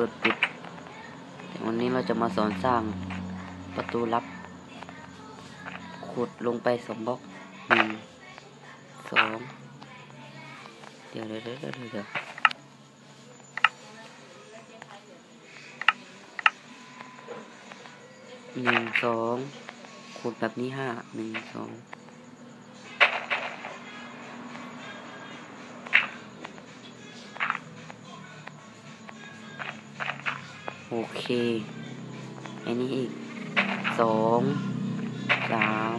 เปิดปิด แต่วันนี้เราจะมาสอนสร้างประตูลับ ขุดลงไปสองบล็อกหนึ่งสองเดี๋ยวเดี๋ยวเดี๋ยวเดี๋ยวเดี๋ยวหนึ่งสองขุดแบบนี้ห้าหนึ่งสอง โอเค อันนี้อีกสองสาม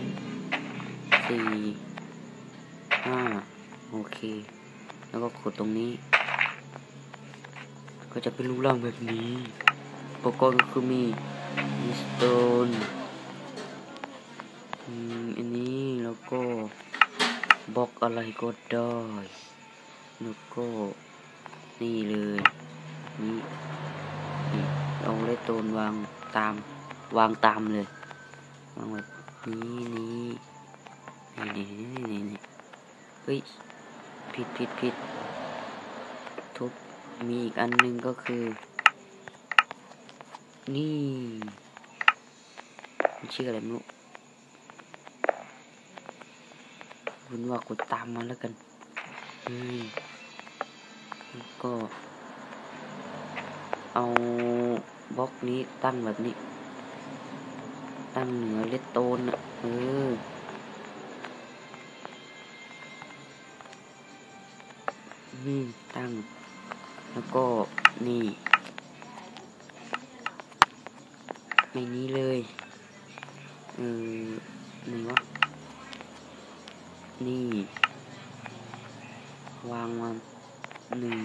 สี่ห้าโอเค แล้วก็ขุดตรงนี้ ก็จะเป็นรูปร่างแบบนี้อุปกรณ์ก็คือมีมีสโตนอืมอันนี้แล้วก็บล็อกอะไรก็ได้แล้วก็นี่เลยนี่ เอาเลสโตนวางตาม วางตามเลยวางแบบนี้นี่นี่นี่นี่นี่เฮ้ยผิดผิดผิดทุบมีอีกอันหนึงก็คือ นี่มันชื่ออะไรไม่รู้คุณว่ากดตามมาแล้วกันอืมก็ เอาบล็อกนี้ตั้งแบบนี้ ตั้งเหนือเลตโตนอะเออนี่ตั้ง แล้วก็นี่ในนี้เลยเออไหนวะนี่ วางวางหนึ่ง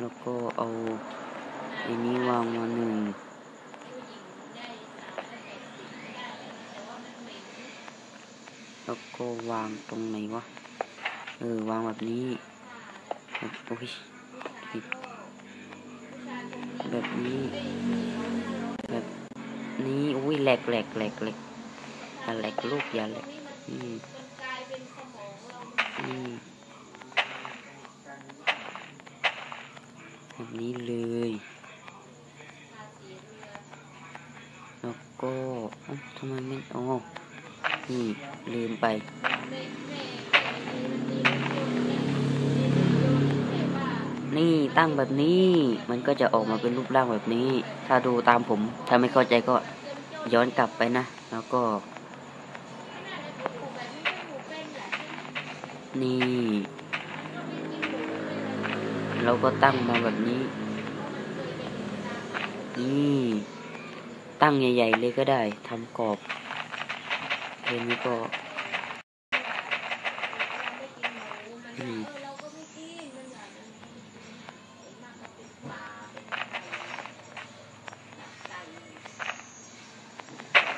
แล้วก็เอาอันนี้วางมาหนึ่งแล้วก็วางตรงไหนวะ เออ วางแบบนี้แบบโอ้ยผิดแบบนี้ แบบนี้อุ้ยแหลกแหลกแหลกแหลกอย่าแหลกลูกอย่าแหลกอืมอืม แบบนี้เลย แล้วก็ทำไมไม่อ๋อนี่ลืมไปนี่ตั้งแบบนี้มันก็จะออกมาเป็นรูปร่างแบบนี้ ถ้าดูตามผม ถ้าไม่เข้าใจก็ย้อนกลับไปนะ แล้วก็ นี่ เราก็ตั้งมาแบบนี้ นี่ ตั้งใหญ่ ๆ เลยก็ได้ทำกรอบเพลงนี้ก็นี่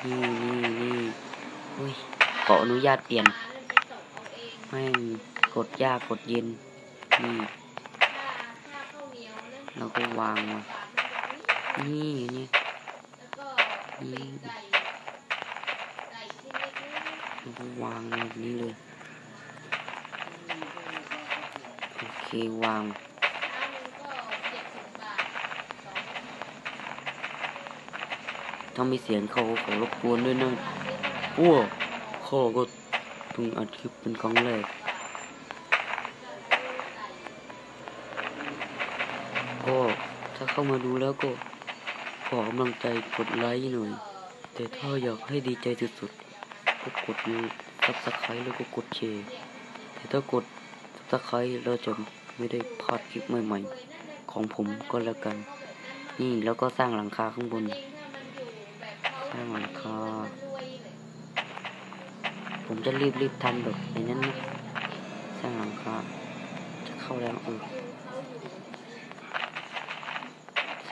นี่นี่อุ้ยขออนุญาตเปลี่ยนแม่กดยากกดเย็นนี่ แล้วก็วางมานี่นี่นี่แล้วก็วางแบบนี้เลย โอเควางถ้ามีเสียงเขาขอรบกวนด้วยนะอ้วข้อก็เพิ่งอัดคลิปเป็นครั้งแรก ถ้าเข้ามาดูแล้วก็ขอกำลังใจกดไลค์หน่อย แต่ถ้าอยากให้ดีใจสุดๆก็กดซับสไครต์แล้วก็กดแชร์แต่ถ้ากดซับสไครต์เราจะไม่ได้พลาดคลิปใหม่ๆ ของผมก็แล้วกัน นี่แล้วก็สร้างหลังคาข้างบน สร้างหลังคา ผมจะรีบรีบทำแบบในนั้นนะสร้างหลังคาจะเข้าแล้วเออ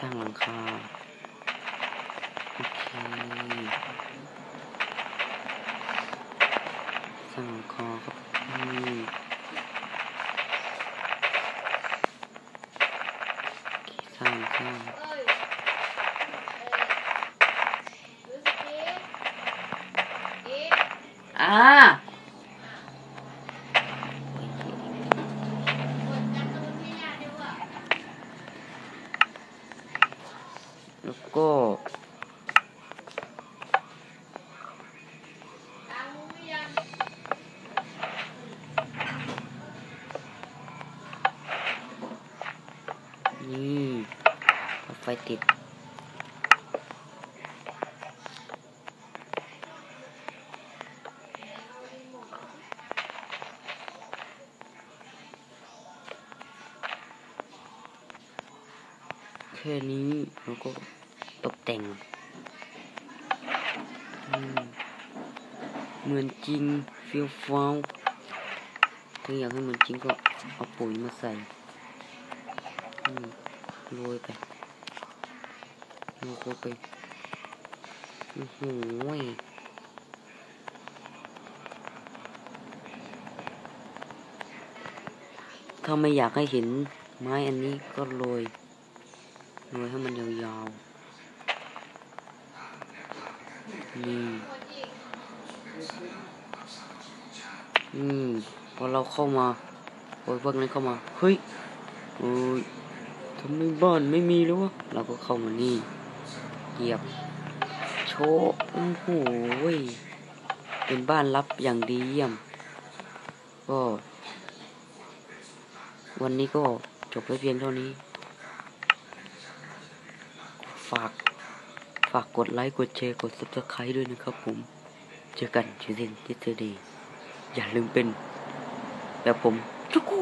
ร้างหลังคาโอเคสร้างหลังคาครับนี่โอเคสร้างสร้างอ่า แล้วก็นี่ไฟติด แค่นี้แล้วก็ตกแต่งเหมือนจริงเฟี้ยวฟ้าวถ้าอยากให้เหมือนจริงก็เอาปุ๋ยมาใส่โรยไปโรยไปโอ้โหยถ้าไม่อยากให้เห็นไม้อันนี้ก็โรย โรยให้มันยาวๆ นี่ อืม พอเราเข้ามาพอพวกนั้นเข้ามา เฮ้ย โอ้ยทำไมบ้านไม่มีแล้ววะ เราก็เข้ามานี่ เหยียบ โชว์โอ้โหเป็นบ้านลับอย่างดีเยี่ยม ก็ วันนี้ก็จบไปเพียงเท่านี้ ฝาก ฝากกดไลค์ กดแชร์ กด subscribe ด้วยนะครับผม เจอกันชื่อเซนทิศดีอย่าลืมเป็นแบบผมจุกกู